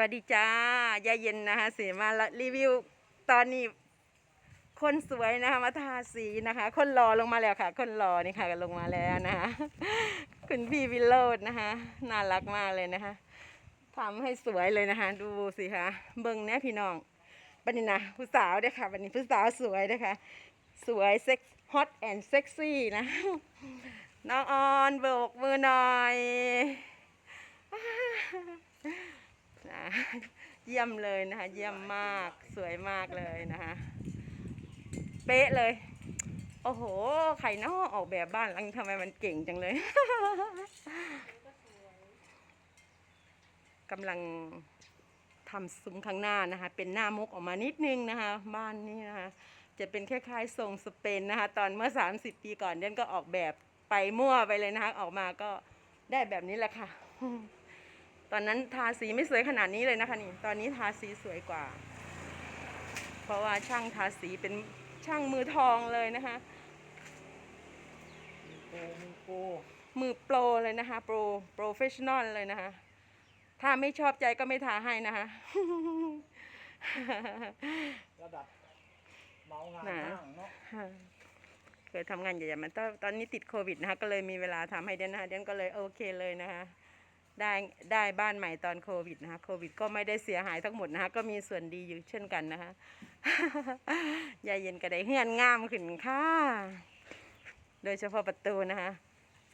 วัสดีจ้ายายเย็นนะคะเสีมาละรีวิวตอนนี้ คนสวยนะคะมาทาสีนะคะ คนรอลงมาแล้วค่ะ คนรอนี่ค่ะลงมาแล้วนะคะคุณพี่วิโรจน์นะคะน่ารักมากเลยนะคะทำให้สวยเลยนะคะ ดูสิคะเบิ้งเนี่ยพี่น้องบันนี้นะผู้สาวเด้อค่ะบันนี้ผู้สาวสวยเด้อค่ะสวยเซ็กฮอตแอนด์เซ็กซี่นะน้องออนโบกมือหน่อย เยี่ยมเลยนะคะ เยี่ยมมากสวยมากเลยนะคะ เป๊ะเลย โอ้โหใครเนอออกแบบบ้านหลังนี้ทำไมมันเก่งจังเลยกำลังทำซุ้มข้างหน้านะคะ เป็นหน้ามกออกมานิดนึงนะคะ บ้านนี้นะคะ จะเป็นคล้ายๆทรงสเปนนะคะ ตอนเมื่อ 30 ปีก่อนเดนก็ออกแบบไปมั่วไปเลยนะคะ ออกมาก็ได้แบบนี้แหละค่ะ ตอนนั้นทาสีไม่สวยขนาดนี้เลยนะคะนี่ ตอนนี้ทาสีสวยกว่า เพราะว่าช่างทาสีเป็นช่างมือทองเลยนะคะโปมีโปมือโปรเลยนะคะ โปรโปรเฟชชั่นอลเลยนะคะ ถ้าไม่ชอบใจก็ไม่ทาให้นะคะ ระดับเมางานน่ะห้างเนาะเคยทำงานใหญ่ๆมันตอนตอนนี้ติดโควิดนะคะ ก็เลยมีเวลาทำให้เดนนะคะเดนก็เลยโอเคเลยนะคะ ได้ได้บ้านใหม่ตอนโควิดนะคะโควิดก็ไม่ได้เสียหายทั้งหมดนะคะก็มีส่วนดีอยู่เช่นกันนะคะยายเย็นก็ไดเฮือนงามขึ้นค่ะ โดยเฉพาะประตูนะคะ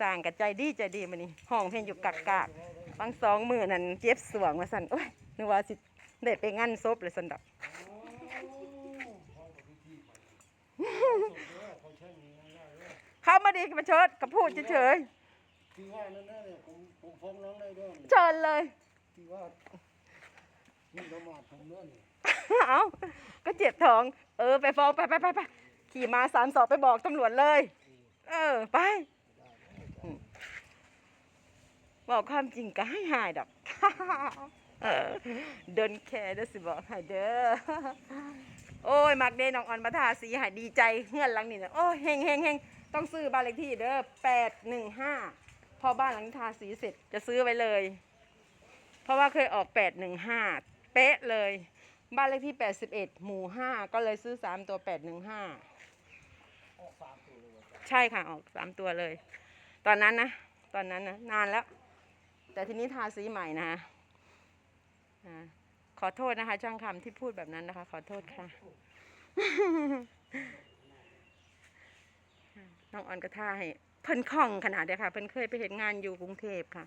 สร้างกับใจดีใจดีมานี่ห้องเพลงอยู่กักกากบางสองมือนั่นเจ็บสวงมาสั่นโอ้ยนึกว่าสิได้ไปงั้นซบเลยสันดอกเขาใช้มีง่ามาดีมาเชิดกับพูดเฉย ที่ว่านั่นน่ะเนี่ยผมผมฟ้องน้องได้ด้วยๆเชิญเลย ที่ว่านี่ประมาทผมด้วยนี่เอาก็เจ็บท้อง เออ ไปฟ้องไปไปไปไปขี่มาสามสอบไปบอกตำรวจเลย เออ ไปอืมบอกความจริงก็ให้หายดอกเออเดินแคร์เด้อสิบอกให้เด้อ โอ้ย มักเดน้องออนมาทาสีใหายดีใจเงื่อนหลังนี่นะโอ้ยเฮงเฮงเฮงต้องซื้อบ้านเลขที่เด้อแปดหนึ่งห้าพ อบ้านหลังทาสีเสร็จจะซื้อไว้เลย เพราะว่าเคยออกแปดหนึ่งห้าเป๊ะเลย บ้านเลขที่81หมู่5ก็เลยซื้อ3ตัว815ออกสามตัวเลยว่ะใช่ค่ะออก3ตัวเลย ตอนนั้นนะ ตอนนั้นนะนานแล้ว แต่ทีนี้ทาสีใหม่นะอ่าขอโทษนะคะ ช่างคำที่พูดแบบนั้นนะคะ ขอโทษค่ะน้องออนก็ท่าให้ เพิ่นคล่องขนาดเดียค่ะ เพิ่นเคยไปเห็นงานอยู่กรุงเทพค่ะ